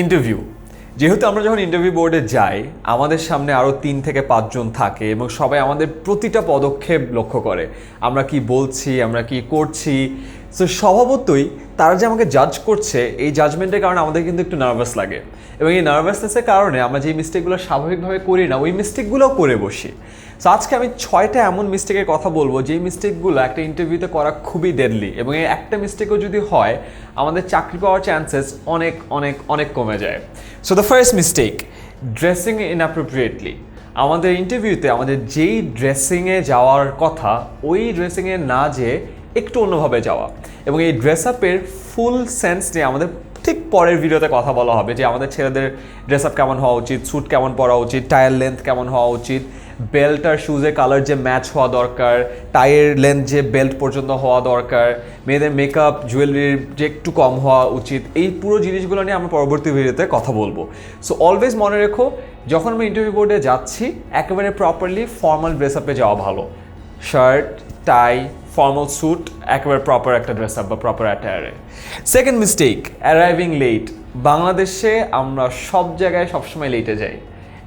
Interview যেহেতু আমরা যখন ইন্টারভিউ বোর্ডে যাই, আমাদের সামনে আরও তিন থেকে পাঁচজন থাকে এবং সবাই আমাদের প্রতিটা পদক্ষেপ লক্ষ্য করে। আমরা কি বলছি, আমরা কি করছি সো স্বভাবতই তারা যে আমাকে জাজ করছে, এই জাজমেন্টের কারণে আমাদের কিন্তু একটু নার্ভাস লাগে। এবং এই নার্ভাসনেসের কারণে আমরা যে মিস্টেকগুলো স্বাভাবিকভাবে করি না, ওই মিস্টেকগুলোও করে বসি। সো আজকে আমি ছয়টা এমন মিস্টেকের কথা বলব, যেই মিস্টেকগুলো একটা ইন্টারভিউতে করা খুবই ডেডলি এবং এই একটা মিস্টেকও যদি হয়, আমাদের চাকরি পাওয়ার চান্সেস অনেক অনেক অনেক কমে যায়। So the first mistake dressing inappropriately আমাদের ইন্টারভিউতে আমাদের যেই ড্রেসিংয়ে যাওয়ার কথা, ওই ড্রেসিংয়ে না যেয়ে একটু অন্যভাবে যাওয়া। এবং এই ড্রেস আপের ফুল সেন্স নিয়ে আমাদের ঠিক পরের ভিডিওতে কথা বলা হবে যে আমাদের ছেলেদের ড্রেস আপ কেমন হওয়া উচিত স্যুট কেমন পরা উচিত টায়ার লেন্থ কেমন হওয়া উচিত বেল্ট আর শুজের কালার যে ম্যাচ হওয়া দরকার টায়ের লেন্থ যে বেল্ট পর্যন্ত হওয়া দরকার, মেয়েদের মেকআপ জুয়েলারির যে একটু কম হওয়া উচিত, এই পুরো জিনিসগুলো নিয়ে আমরা পরবর্তী ভিডিওতে কথা বলব। সো অলওয়েজ মনে রেখো, যখন আমি ইন্টারভিউ বোর্ডে যাচ্ছি, একেবারে প্রপারলি ফর্মাল ড্রেস আপে যাওয়া ভালো। শার্ট টাই ফর্মাল স্যুট একেবারে প্রপার একটা ড্রেস আপ বা প্রপার অ্যাটায়ারে সেকেন্ড মিস্টেক অ্যারাইভিং লেট বাংলাদেশে আমরা সব জায়গায় সবসময় লেটে যাই।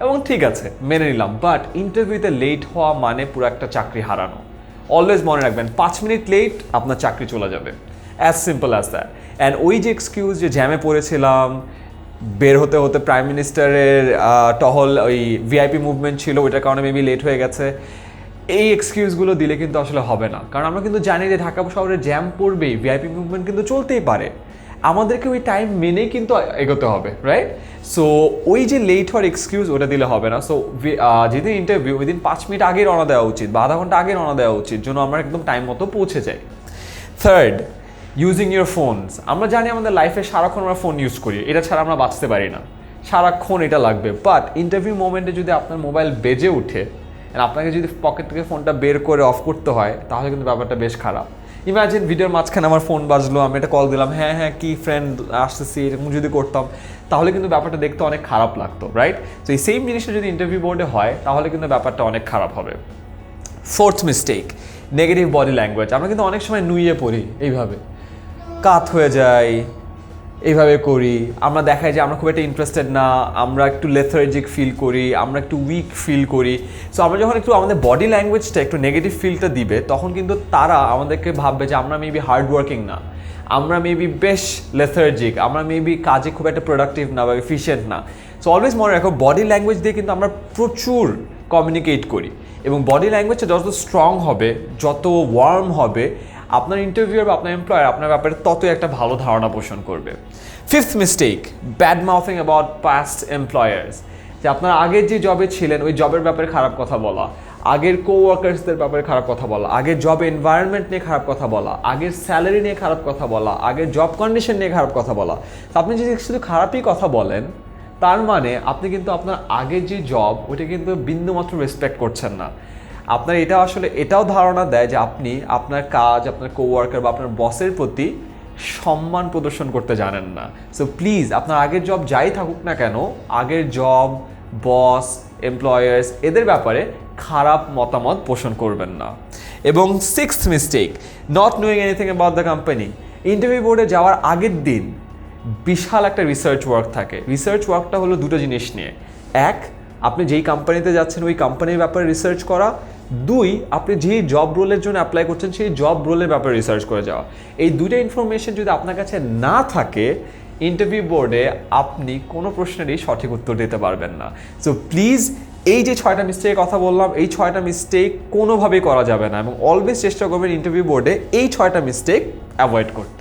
এবং ঠিক আছে, মেনে নিলাম বাট ইন্টারভিউতে লেট হওয়া মানে পুরো একটা চাকরি হারানো। অলওয়েজ মনে রাখবেন, পাঁচ মিনিট লেট আপনার চাকরি চলে যাবে। As simple as that and ওই যে এক্সকিউজ যে জ্যামে পড়েছিলাম, বের হতে হতে প্রাইম মিনিস্টারের টহল ওই ভিআইপি মুভমেন্ট ছিল, ওইটার কারণে মেবি লেট হয়ে গেছে। এই এক্সকিউজগুলো দিলে কিন্তু আসলে হবে না। কারণ আমরা কিন্তু জানি যে ঢাকা শহরে জ্যাম পড়বেই ভিআইপি মুভমেন্ট কিন্তু চলতেই পারে। আমাদেরকে ওই টাইম মেনেই কিন্তু এগোতে হবে রাইট সো ওই যে লেট হওয়ার এক্সকিউজ ওটা দিলে হবে না। সো যেদিন ইন্টারভিউ ওই দিন পাঁচ মিনিট আগে রওনা দেওয়া উচিত বা আধা ঘণ্টা আগে রওনা দেওয়া উচিত, যেন আমরা একদম টাইম মতো পৌঁছে যাই। থার্ড ইউজিং ইউর ফোনস আমরা জানি আমাদের লাইফে সারাক্ষণ আমরা ফোন ইউজ করি, এটা ছাড়া আমরা বাঁচতে পারি না। সারাক্ষণ এটা লাগবে। বাট ইন্টারভিউ মোমেন্টে যদি আপনার মোবাইল বেজে উঠে আপনাকে যদি পকেট থেকে ফোনটা বের করে অফ করতে হয়, তাহলে কিন্তু ব্যাপারটা বেশ খারাপ। ইমাজিন ভিডিওর মাঝখানে আমার ফোন বাজলো, আমি একটা কল দিলাম হ্যাঁ হ্যাঁ কি ফ্রেন্ড আসতেছি, এরকম যদি করতাম। তাহলে কিন্তু ব্যাপারটা দেখতে অনেক খারাপ লাগতো রাইট তো এই সেম জিনিসটা যদি ইন্টারভিউ বোর্ডে হয়, তাহলে কিন্তু ব্যাপারটা অনেক খারাপ হবে। Fourth mistake negative body language আমরা কিন্তু অনেক সময় নুইয়ে পড়ি এইভাবে। কাত হয়ে যায় এইভাবে করি। আমরা দেখাই যে আমরা খুব একটা ইন্টারেস্টেড না, আমরা একটু লেথার্জিক ফিল করি, আমরা একটু উইক ফিল করি। সো আমরা যখন একটু আমাদের বডি ল্যাঙ্গুয়েজটা একটু নেগেটিভ ফিলটা দিবে, তখন কিন্তু তারা আমাদেরকে ভাববে যে আমরা মেবি হার্ড ওয়ার্কিং না। আমরা মেবি বেশ লেথার্জিক আমরা মেবি কাজে খুব একটা প্রোডাক্টিভ না বা এফিসিয়েন্ট না। সো অলওয়েজ মনে রাখো বডি ল্যাঙ্গুয়েজ দিয়ে কিন্তু আমরা প্রচুর কমিউনিকেট করি। এবং বডি ল্যাঙ্গুয়েজটা যত স্ট্রং হবে, যত ওয়ার্ম হবে আপনার ইন্টারভিউয়ার বা আপনার এমপ্লয়ার আপনার ব্যাপারে ততই একটা ভালো ধারণা পোষণ করবে। Fifth mistake bad mouthing about past employers যে আপনার আগের যে জবে ছিলেন, ওই জবের ব্যাপারে খারাপ কথা বলা। আগের কো ওয়ার্কার্সদের ব্যাপারে খারাপ কথা বলা। আগের জব এনভায়রনমেন্ট নিয়ে খারাপ কথা বলা। আগের স্যালারি নিয়ে খারাপ কথা বলা। আগের জব কন্ডিশন নিয়ে খারাপ কথা বলা। তো আপনি যদি শুধু খারাপই কথা বলেন, তার মানে আপনি কিন্তু আপনার আগের যে জব ওইটা কিন্তু বিন্দুমাত্র রেসপেক্ট করছেন না। আপনার এটা আসলে, এটাও ধারণা দেয় যে আপনি আপনার কাজ, আপনার কোওয়ার্কার বা আপনার বসের প্রতি সম্মান প্রদর্শন করতে জানেন না। সো প্লিজ আপনার আগের জব যাই থাকুক না কেন, আগের জব বস এমপ্লয়ার্স এদের ব্যাপারে খারাপ মতামত পোষণ করবেন না। এবং sixth mistake not knowing anything about the company interview বোর্ডে যাওয়ার আগের দিন বিশাল একটা রিসার্চ ওয়ার্ক থাকে। রিসার্চ ওয়ার্কটা হলো দুটো জিনিস নিয়ে। এক, আপনি যেই কোম্পানিতে যাচ্ছেন, ওই কোম্পানির ব্যাপারে রিসার্চ করা। দুই, আপনি যেই জব রোলের জন্য অ্যাপ্লাই করছেন, সেই জব রোলের ব্যাপারে রিসার্চ করে যাওয়া। এই দুইটা ইনফরমেশন যদি আপনার কাছে না থাকে ইন্টারভিউ বোর্ডে আপনি কোনো প্রশ্নেরই সঠিক উত্তর দিতে পারবেন না। সো প্লিজ এই যে ছয়টা মিস্টেকের কথা বললাম, এই ছয়টা মিস্টেক কোনোভাবেই করা যাবে না এবং অলওয়েজ চেষ্টা করবেন ইন্টারভিউ বোর্ডে এই ছয়টা মিস্টেক অ্যাভয়েড করতে।